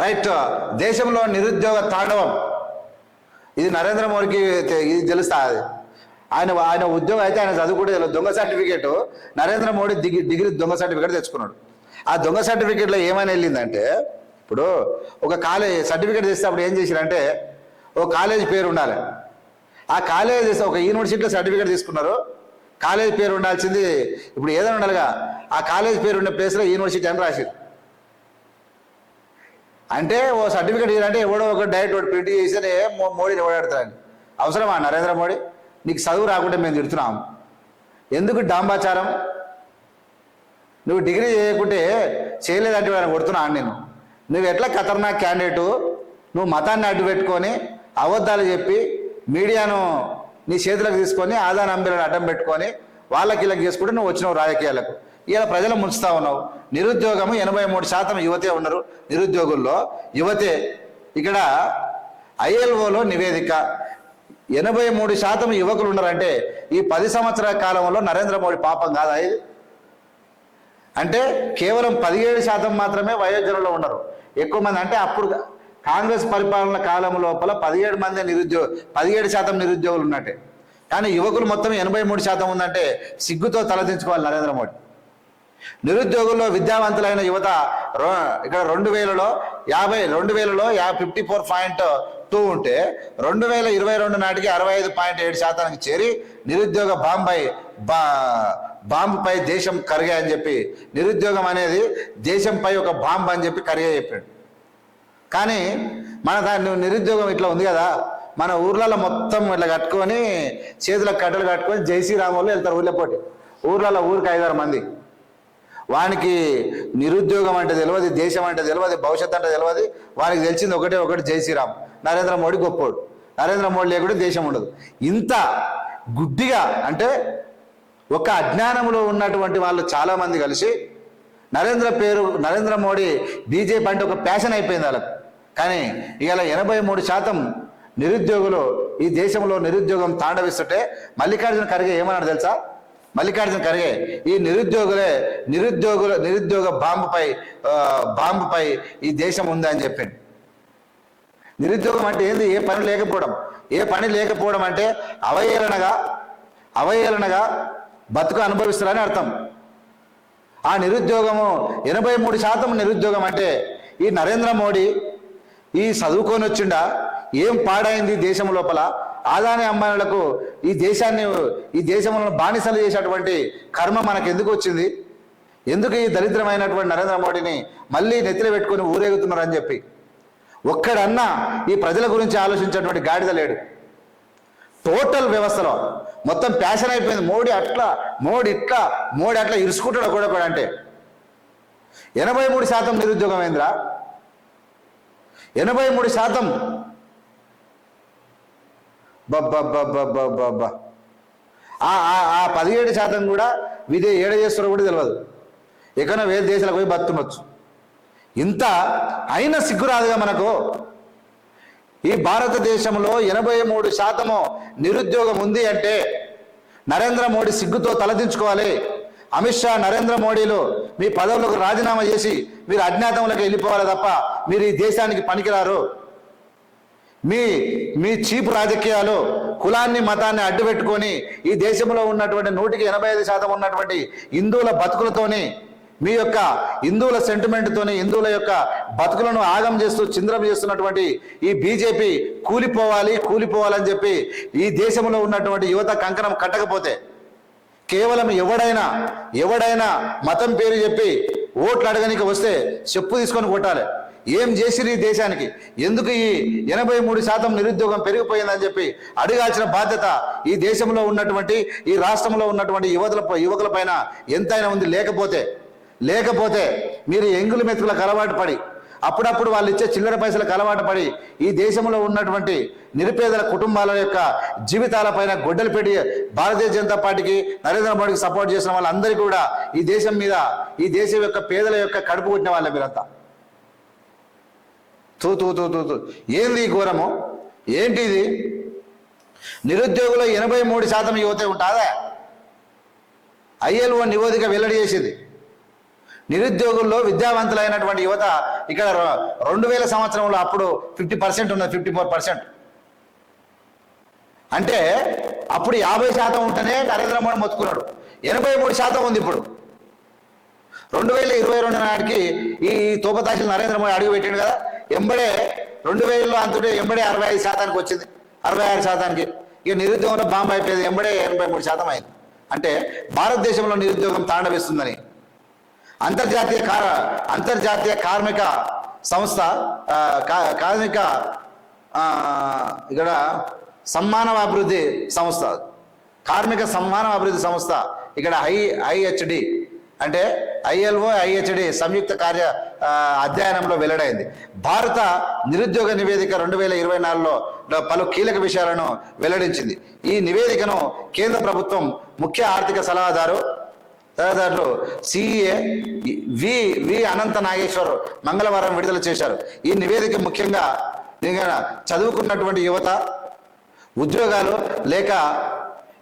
Right. దేశంలో నిరుద్యోగ తాండవం. ఇది నరేంద్ర మోడీకి ఇది తెలుస్తా ఆయన ఆయన ఉద్యోగం అయితే ఆయన చదువుకుంటే దొంగ certificate. Narendra Modi degree degree దొంగ సర్టిఫికేట్ తెచ్చుకున్నాడు. ఆ దొంగ సర్టిఫికేట్లో ఏమైనా వెళ్ళిందంటే ఇప్పుడు ఒక కాలేజ్ సర్టిఫికేట్ తెస్తే అప్పుడు ఏం చేశారంటే ఒక కాలేజ్ పేరు ఉండాలి. ఆ కాలేజ్ తెస్తే ఒక యూనివర్సిటీలో సర్టిఫికేట్ తీసుకున్నారు. కాలేజ్ పేరు ఉండాల్సింది ఇప్పుడు ఏదైనా ఉండాలిగా. ఆ కాలేజ్ పేరు ఉండే ప్లేస్లో యూనివర్సిటీ అని రాశారు అంటే ఓ సర్టిఫికేట్ ఇవ్వాలంటే ఎవడో ఒక డైరెక్ట్ ఒకటి ప్రింట్ చేస్తే మో- మోడీని ఎవడాడతారని అవసరమా నరేంద్ర మోడీ? నీకు చదువు రాకుంటే మేము తిడుతున్నాం. ఎందుకు డాంబాచారం? నువ్వు డిగ్రీ చేయకుంటే చేయలేదంటే వాళ్ళని కొడుతున్నాను నేను. నువ్వు ఎట్లా ఖతర్నాక్ క్యాండిడేటు? నువ్వు మతాన్ని అడ్డు పెట్టుకొని అబద్ధాలు చెప్పి మీడియాను నీ చేతులకు తీసుకొని ఆదాన అంబీలను అడ్డం పెట్టుకొని వాళ్ళకి ఇలా చేసుకుంటే నువ్వు వచ్చినావు రాజకీయాలకు. ఇలా ప్రజలు ముంచుతా ఉన్నావు. నిరుద్యోగము ఎనభై మూడు శాతం యువతే ఉన్నారు. నిరుద్యోగుల్లో యువతే ఇక్కడ ఐఎల్ఓలో నివేదిక. ఎనభై మూడు శాతం యువకులు ఉన్నారంటే ఈ పది సంవత్సరాల కాలంలో నరేంద్ర మోడీ పాపం కాదా ఇది? అంటే కేవలం పదిహేడు శాతం మాత్రమే వయోజనులు ఉన్నారు. ఎక్కువ మంది అంటే అప్పుడు కాంగ్రెస్ పరిపాలన కాలం లోపల పదిహేడు మంది నిరుద్యోగ పదిహేడు శాతం నిరుద్యోగులు ఉన్నట్టే. కానీ యువకులు మొత్తం ఎనభై మూడు శాతం ఉందంటే సిగ్గుతో తలదించుకోవాలి నరేంద్ర మోడీ. నిరుద్యోగుల్లో విద్యావంతులైన యువత ఇక్కడ రెండు వేలలో యాభై రెండు వేలలో యా ఫిఫ్టీ ఫోర్ పాయింట్ టూ ఉంటే రెండు వేల ఇరవై రెండు నాటికి అరవై ఐదు పాయింట్ ఏడు శాతానికి చేరి నిరుద్యోగ బాంబై బా బాంబుపై దేశం కరిగా అని చెప్పి నిరుద్యోగం అనేది దేశంపై ఒక బాంబు అని చెప్పి కరిగా చెప్పాడు. కానీ మన దాన్ని నిరుద్యోగం ఇట్లా ఉంది కదా మన ఊర్లలో మొత్తం ఇట్లా కట్టుకొని చేతులకు కట్టలు కట్టుకొని జై శ్రీరామ్ వెళ్తారు ఊళ్ళో పోటీ. ఊర్లలో ఊరికి ఐదారు మంది. వానికి నిరుద్యోగం అంటే తెలియదు దేశం అంటే తెలియదు భవిష్యత్తు అంటే తెలియదు వానికి తెలిసింది ఒకటే ఒకటి జై శ్రీరామ్. నరేంద్ర మోడీ గొప్పోడు. నరేంద్ర మోడీ లేకుండా దేశం ఉండదు. ఇంత గుడ్డిగా అంటే ఒక అజ్ఞానంలో ఉన్నటువంటి వాళ్ళు చాలామంది కలిసి నరేంద్ర పేరు నరేంద్ర మోడీ బీజేపీ అంటే ఒక ప్యాషన్ అయిపోయింది వాళ్ళకు. కానీ ఇవాళ ఎనభై మూడు శాతం నిరుద్యోగులు ఈ దేశంలో నిరుద్యోగం తాండవిస్తుంటే మల్లికార్జున ఖర్గే ఏమన్నాడు తెలుసా? మల్లికార్జున ఖర్గే ఈ నిరుద్యోగులే నిరుద్యోగుల నిరుద్యోగ బాంబుపై బాంబుపై ఈ దేశం ఉందని చెప్పింది నిరుద్యోగం అంటే ఏంది? ఏ పని లేకపోవడం. ఏ పని లేకపోవడం అంటే అవహేళనగా అవహేళనగా బతుకు అనుభవిస్తారని అర్థం. ఆ నిరుద్యోగము ఎనభై మూడు శాతం నిరుద్యోగం అంటే ఈ నరేంద్ర మోడీ ఈ చదువుకొని వచ్చిండా? ఏం పాడైంది దేశం లోపల? ఆదాని అమ్మాయిలకు ఈ దేశాన్ని ఈ దేశంలో బానిసలు చేసేటువంటి కర్మ మనకు ఎందుకు వచ్చింది? ఎందుకు ఈ దరిద్రమైనటువంటి నరేంద్ర మోడీని మళ్ళీ నెత్తిన పెట్టుకొని ఊరేగుతున్నారని చెప్పి? ఒక్కడన్నా ఈ ప్రజల గురించి ఆలోచించేటువంటి గాడిద లేడు. టోటల్ వ్యవస్థలో మొత్తం ప్యాషన్ అయిపోయింది. మోడీ అట్లా మోడీ ఇట్లా మోడీ అట్లా ఇరుసుకుంటాడు కూడా కూడా అంటే. ఎనభై మూడు శాతం నిరుద్యోగం ఏంద్రా ఎనభై మూడు శాతం బబ్బబ్బబ్బబ్బబ్బ ఆ ఆ- ఆ పదిహేడు శాతం కూడా విదే ఏడ చేస్తారో కూడా తెలియదు ఎక్కడో వేరే దేశాలకు పోయి బతుండొచ్చు ఇంత అయినా సిగ్గురాదుగా మనకు. ఈ భారతదేశంలో ఎనభై మూడు శాతము నిరుద్యోగం ఉంది అంటే నరేంద్ర మోడీ సిగ్గుతో తలదించుకోవాలి. అమిత్ షా నరేంద్ర మోడీలు మీ పదవులకు రాజీనామా చేసి మీరు అజ్ఞాతంలోకి వెళ్ళిపోవాలి తప్ప మీరు ఈ దేశానికి పనికిరారు. మీ మీ చీప్ రాజకీయాలు కులాన్ని మతాన్ని అడ్డుపెట్టుకొని ఈ దేశంలో ఉన్నటువంటి నూటికి ఎనభై ఐదు శాతం ఉన్నటువంటి హిందువుల బతుకులతోని మీ యొక్క హిందువుల సెంటిమెంట్తోని హిందువుల యొక్క బతుకులను ఆగం చేస్తూ చింద్రం చేస్తున్నటువంటి ఈ బీజేపీ కూలిపోవాలి కూలిపోవాలని చెప్పి ఈ దేశంలో ఉన్నటువంటి యువత కంకణం కట్టకపోతే కేవలం ఎవడైనా ఎవడైనా మతం పేరు చెప్పి ఓట్లు అడగనికి వస్తే చెప్పు తీసుకొని కొట్టాలి. ఏం చేసిరు ఈ దేశానికి? ఎందుకు ఈ ఎనభై మూడు శాతం నిరుద్యోగం పెరిగిపోయిందని చెప్పి అడగాల్సిన బాధ్యత ఈ దేశంలో ఉన్నటువంటి ఈ రాష్ట్రంలో ఉన్నటువంటి యువతల యువకుల పైన ఎంతైనా ఉంది. లేకపోతే లేకపోతే మీరు ఎంగుల మెతుకులకు అలవాటు పడి అప్పుడప్పుడు వాళ్ళు ఇచ్చే చిల్లర పైసలకు అలవాటు పడి ఈ దేశంలో ఉన్నటువంటి నిరుపేదల కుటుంబాల యొక్క జీవితాలపైన గొడ్డలు పెట్టి భారతీయ జనతా పార్టీకి నరేంద్ర మోడీకి సపోర్ట్ చేసిన వాళ్ళందరికీ కూడా ఈ దేశం మీద ఈ దేశం యొక్క పేదల యొక్క కడుపు కొట్టిన వాళ్ళ మీరంతా. తూ తూ తూ తూ తూ. ఏంది ఈ ఘోరము? ఏంటి ఇది నిరుద్యోగులు ఎనభై మూడు శాతం యువతే ఉంటుందా? ఐఎల్ఓ నివేదిక వెల్లడి చేసింది. నిరుద్యోగుల్లో విద్యావంతులైనటువంటి యువత ఇక్కడ రెండు వేల సంవత్సరంలో అప్పుడు ఫిఫ్టీ పర్సెంట్ ఉన్నది ఫిఫ్టీ ఫోర్ పర్సెంట్. అంటే అప్పుడు యాభై శాతం ఉంటేనే నరేంద్ర మోడీ మొత్తుకున్నాడు. ఎనభై మూడు శాతం ఉంది ఇప్పుడు. రెండు వేల ఇరవై రెండు నాటికి ఈ తోపతాశిలు నరేంద్ర మోడీ అడుగు పెట్టాడు కదా. ఎంబడే రెండు వేలలో అంతటే ఎంబడే అరవై ఐదు శాతానికి వచ్చింది. అరవై ఆరు శాతానికి. ఇక నిరుద్యోగంలో బాంబు అయిపోయింది. ఎంబడే ఎనభై మూడు శాతం అయింది. అంటే భారతదేశంలో నిరుద్యోగం తాండవిస్తుందని. అంతర్జాతీయ కార అంతర్జాతీయ కార్మిక సంస్థ కా- కార్మిక ఇక్కడ సమ్మానవ అభివృద్ధి సంస్థ. కార్మిక సమ్మానవ అభివృద్ధి సంస్థ. ఇక్కడ ఐ ఐహెచ్డి అంటే ఐఎల్ఓ ఐహెచ్డి సంయుక్త కార్య అధ్యయనంలో వెల్లడైంది. భారత నిరుద్యోగ నివేదిక రెండు వేల ఇరవై నాలుగులో పలు కీలక విషయాలను వెల్లడించింది. ఈ నివేదికను కేంద్ర ప్రభుత్వం ముఖ్య ఆర్థిక సలహాదారు సలహాదారులు సిఈఏ వి వి అనంత నాగేశ్వర్ మంగళవారం విడుదల చేశారు. ఈ నివేదిక ముఖ్యంగా చదువుకున్నటువంటి యువత ఉద్యోగాలు లేక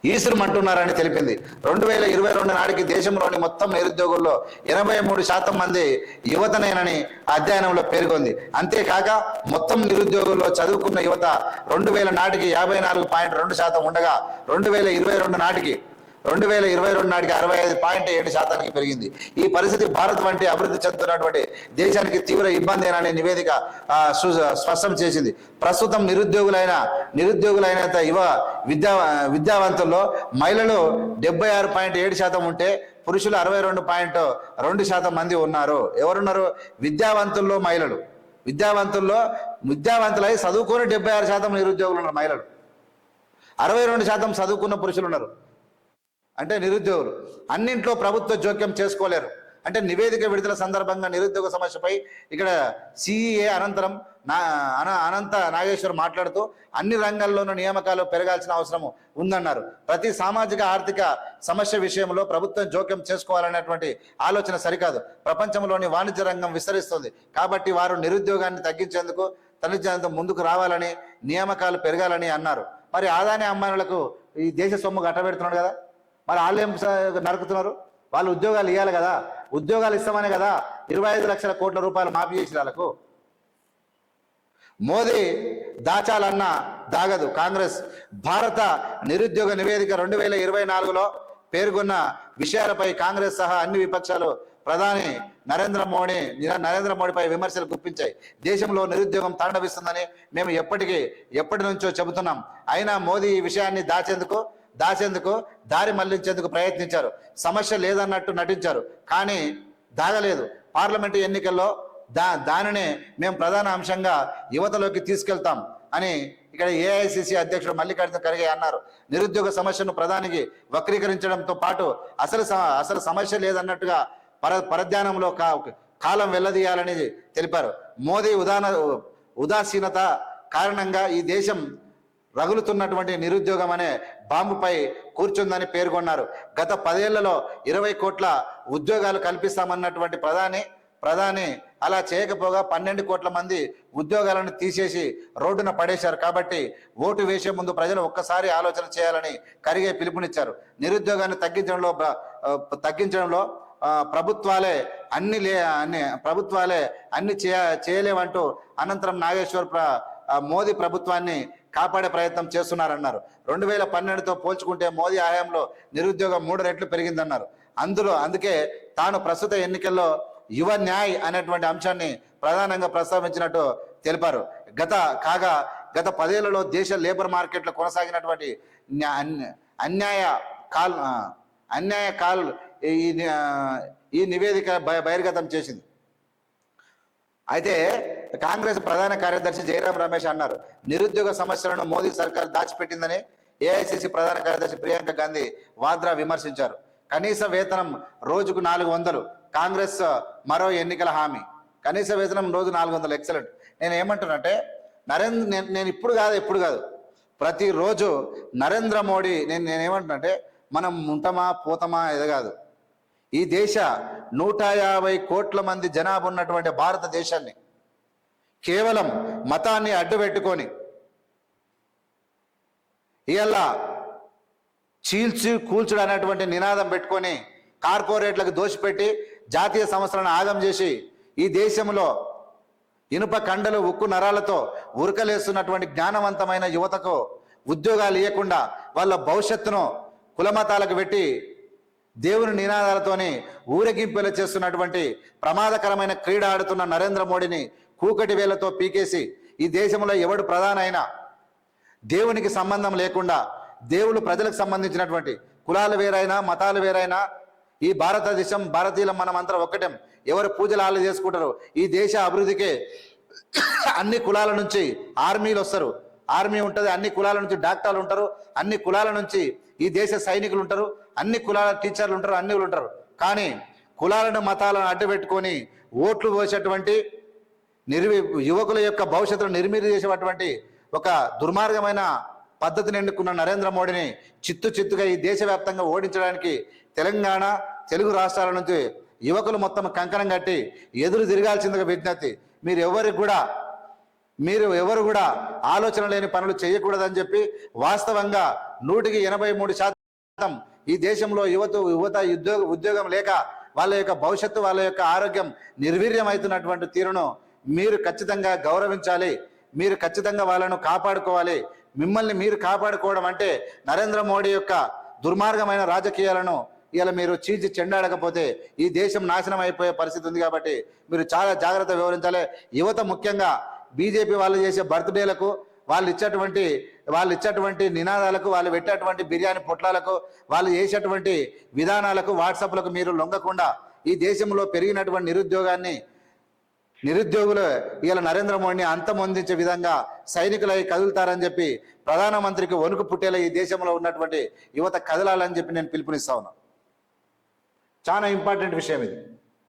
ఈసురుమంటున్నారని తెలిపింది. రెండు వేల ఇరవై రెండు నాటికి దేశంలోని మొత్తం నిరుద్యోగుల్లో ఎనభై మూడు శాతం మంది యువతనేనని అధ్యయనంలో పేర్కొంది. అంతేకాక మొత్తం నిరుద్యోగుల్లో చదువుకున్న యువత రెండు వేల నాటికి యాభై నాలుగు పాయింట్ రెండు శాతం ఉండగా రెండు వేల ఇరవై రెండు నాటికి రెండు వేల ఇరవై రెండు నాటికి అరవై ఐదు పాయింట్ ఏడు శాతానికి పెరిగింది. ఈ పరిస్థితి భారత్ వంటి అభివృద్ధి చెందుతున్నటువంటి దేశానికి తీవ్ర ఇబ్బంది అనే నివేదిక స్పష్టం చేసింది. ప్రస్తుతం నిరుద్యోగులైన నిరుద్యోగులైన యువ విద్యా విద్యావంతుల్లో మహిళలు డెబ్బై ఆరు పాయింట్ ఏడు శాతం ఉంటే పురుషులు అరవై రెండు పాయింట్ రెండు శాతం మంది ఉన్నారు. ఎవరున్నారు? విద్యావంతుల్లో మహిళలు. విద్యావంతుల్లో విద్యావంతులై చదువుకొని డెబ్బై ఆరు శాతం నిరుద్యోగులు ఉన్నారు మహిళలు. అరవై రెండు శాతం చదువుకున్న పురుషులు ఉన్నారు. అంటే నిరుద్యోగులు. అన్నింట్లో ప్రభుత్వ జోక్యం చేసుకోలేరు. అంటే నివేదిక విడుదల సందర్భంగా నిరుద్యోగ సమస్యపై ఇక్కడ సిఈఏ అనంతరం నా అన అనంత నాగేశ్వర్ మాట్లాడుతూ అన్ని రంగాల్లోనూ నియామకాలు పెరగాల్సిన అవసరం ఉందన్నారు. ప్రతి సామాజిక ఆర్థిక సమస్య విషయంలో ప్రభుత్వం జోక్యం చేసుకోవాలనేటువంటి ఆలోచన సరికాదు. ప్రపంచంలోని వాణిజ్య రంగం విస్తరిస్తుంది. కాబట్టి వారు నిరుద్యోగాన్ని తగ్గించేందుకు తగ్గించేందుకు ముందుకు రావాలని నియామకాలు పెరగాలని అన్నారు. మరి ఆదాని అమ్మాయిలకు ఈ దేశ సొమ్ము కట్టబెడుతున్నాడు కదా? మరి వాళ్ళు ఏం నరుకుతున్నారు? వాళ్ళు ఉద్యోగాలు ఇవ్వాలి కదా. ఉద్యోగాలు ఇస్తామనే కదా. ఇరవై ఐదు లక్షల కోట్ల రూపాయలు మాఫీ చేసిన వాళ్ళకు. మోదీ దాచాలన్నా దాగదు. కాంగ్రెస్ భారత నిరుద్యోగ నివేదిక రెండు వేల ఇరవై నాలుగులో పేర్కొన్న విషయాలపై కాంగ్రెస్ సహా అన్ని విపక్షాలు ప్రధాని నరేంద్ర మోడీ నరేంద్ర మోడీపై విమర్శలు గుప్పించాయి. దేశంలో నిరుద్యోగం తాండవిస్తుందని మేము ఎప్పటికీ ఎప్పటి నుంచో చెబుతున్నాం. అయినా మోదీ ఈ విషయాన్ని దాచేందుకు దాచేందుకు దారి మళ్ళించేందుకు ప్రయత్నించారు. సమస్య లేదన్నట్టు నటించారు. కానీ దాగలేదు. పార్లమెంటు ఎన్నికల్లో దా దానినే మేము ప్రధాన అంశంగా యువతలోకి తీసుకెళ్తాం అని ఇక్కడ ఏఐసిసి అధ్యక్షుడు మల్లికార్జున ఖర్గే అన్నారు. నిరుద్యోగ సమస్యను ప్రధానికి వక్రీకరించడంతో పాటు అసలు అసలు సమస్య లేదన్నట్టుగా పర పరధ్యానంలో కా కాలం వెళ్ళదీయాలని తెలిపారు. మోదీ ఉదాన ఉదాసీనత కారణంగా ఈ దేశం రగులుతున్నటువంటి నిరుద్యోగం అనే బాంబుపై కూర్చుందని పేర్కొన్నారు. గత పదేళ్ళలో ఇరవై కోట్ల ఉద్యోగాలు కల్పిస్తామన్నటువంటి ప్రధాని ప్రధాని అలా చేయకపోగా పన్నెండు కోట్ల మంది ఉద్యోగాలను తీసేసి రోడ్డున పడేశారు. కాబట్టి ఓటు వేసే ముందు ప్రజలు ఒక్కసారి ఆలోచన చేయాలని కరిగే పిలుపునిచ్చారు. నిరుద్యోగాన్ని తగ్గించడంలో తగ్గించడంలో ప్రభుత్వాలే అన్ని లే అన్ని ప్రభుత్వాలే అన్ని చేయ చేయలేవంటూ అనంతరం నాగేశ్వర్ ప్ర మోదీ ప్రభుత్వాన్ని కాపాడే ప్రయత్నం చేస్తున్నారన్నారు. రెండు వేల పన్నెండుతో పోల్చుకుంటే మోదీ హయాంలో నిరుద్యోగం మూడు రెట్లు పెరిగిందన్నారు. అందులో అందుకే తాను ప్రస్తుత ఎన్నికల్లో యువ న్యాయ్ అనేటువంటి అంశాన్ని ప్రధానంగా ప్రస్తావించినట్టు తెలిపారు. గత కాగా గత పదేళ్ళలో దేశ లేబర్ మార్కెట్లో కొనసాగినటువంటి అన్యాయ కాల్ అన్యాయ కాల్ ఈ ఈ నివేదిక బహిర్గతం చేసింది. అయితే కాంగ్రెస్ ప్రధాన కార్యదర్శి జయరాం రమేష్ అన్నారు. నిరుద్యోగ సమస్యలను మోదీ సర్కార్ దాచిపెట్టిందని ఏఐసిసి ప్రధాన కార్యదర్శి ప్రియాంక గాంధీ వాద్రా విమర్శించారు. కనీస వేతనం రోజుకు నాలుగు వందలు కాంగ్రెస్ మరో ఎన్నికల హామీ. కనీస వేతనం రోజు నాలుగు వందలు ఎక్సలెంట్. నేను ఏమంటున్నానంటే నరేంద్ర నేను నేను ఇప్పుడు కాదు ఎప్పుడు కాదు. ప్రతిరోజు నరేంద్ర మోడీ నేను నేనేమంటున్నానంటే మనం ఉంటామా పోతామా ఇది కాదు. ఈ దేశ నూట యాభై కోట్ల మంది జనాభా ఉన్నటువంటి భారతదేశాన్ని కేవలం మతాన్ని అడ్డుపెట్టుకొని ఇలా చీల్చి కూల్చుడు అనేటువంటి నినాదం పెట్టుకొని కార్పొరేట్లకు దోషిపెట్టి జాతీయ సంస్థలను ఆగం చేసి ఈ దేశంలో ఇనుప కండలు ఉక్కు నరాలతో ఉరకలేస్తున్నటువంటి జ్ఞానవంతమైన యువతకు ఉద్యోగాలు ఇవ్వకుండా వాళ్ళ భవిష్యత్తును కులమతాలకు పెట్టి దేవుని నినాదాలతోని ఊరేగింపులు చేస్తున్నటువంటి ప్రమాదకరమైన క్రీడ ఆడుతున్న నరేంద్ర మోడీని కూకటి వేలతో పీకేసి ఈ దేశంలో ఎవడు ప్రధానైనా? దేవునికి సంబంధం లేకుండా దేవుడు ప్రజలకు సంబంధించినటువంటి కులాలు వేరైనా మతాలు వేరైనా ఈ భారతదేశం భారతీయులం మనమంతా అందరం ఒక్కటం. ఎవరు పూజలు ఆళ్ళు చేసుకుంటారు ఈ దేశ అభివృద్ధికి అన్ని కులాల నుంచి ఆర్మీలు వస్తారు. ఆర్మీ ఉంటుంది అన్ని కులాల నుంచి డాక్టర్లు ఉంటారు అన్ని కులాల నుంచి ఈ దేశ సైనికులు ఉంటారు అన్ని కులాల టీచర్లు ఉంటారు అన్ని ఉంటారు. కానీ కులాలను మతాలను అడ్డుపెట్టుకొని ఓట్లు పోసేటువంటి నిర్వి యువకుల యొక్క భవిష్యత్తును నిర్మీరి చేసేటువంటి ఒక దుర్మార్గమైన పద్ధతిని ఎన్నుకున్న నరేంద్ర మోడీని చిత్తు చిత్తుగా ఈ దేశవ్యాప్తంగా ఓడించడానికి తెలంగాణ తెలుగు రాష్ట్రాల నుంచి యువకులు మొత్తం కంకణం కట్టి ఎదురు తిరగాల్సిందిగా విజ్ఞప్తి. మీరు ఎవరికి కూడా మీరు ఎవరు కూడా ఆలోచన లేని పనులు చేయకూడదని చెప్పి వాస్తవంగా నూటికి ఎనభై మూడు శాతం ఈ దేశంలో యువత యువత ఉద్యోగ ఉద్యోగం లేక వాళ్ళ యొక్క భవిష్యత్తు వాళ్ళ యొక్క ఆరోగ్యం నిర్వీర్యమవుతున్నటువంటి తీరును మీరు ఖచ్చితంగా గౌరవించాలి. మీరు ఖచ్చితంగా వాళ్ళను కాపాడుకోవాలి. మిమ్మల్ని మీరు కాపాడుకోవడం అంటే నరేంద్ర మోడీ యొక్క దుర్మార్గమైన రాజకీయాలను ఇలా మీరు చీల్చి చెండాడకపోతే ఈ దేశం నాశనం అయిపోయే పరిస్థితి ఉంది కాబట్టి మీరు చాలా జాగ్రత్త వివరించాలి యువత ముఖ్యంగా బీజేపీ వాళ్ళు చేసే బర్త్డేలకు వాళ్ళు ఇచ్చేటువంటి వాళ్ళు ఇచ్చేటువంటి నినాదాలకు వాళ్ళు పెట్టేటువంటి బిర్యానీ పొట్లాలకు వాళ్ళు చేసేటువంటి విధానాలకు వాట్సాప్లకు మీరు లొంగకుండా ఈ దేశంలో పెరిగినటువంటి నిరుద్యోగాన్ని నిరుద్యోగులు ఇలా నరేంద్ర మోడీని అంతమొందించే విధంగా సైనికులై కదులుతారని చెప్పి ప్రధానమంత్రికి వణుకు పుట్టేలా ఈ దేశంలో ఉన్నటువంటి యువత కదలాలని చెప్పి నేను పిలుపునిస్తా ఉన్నా. చాలా ఇంపార్టెంట్ విషయం ఇది.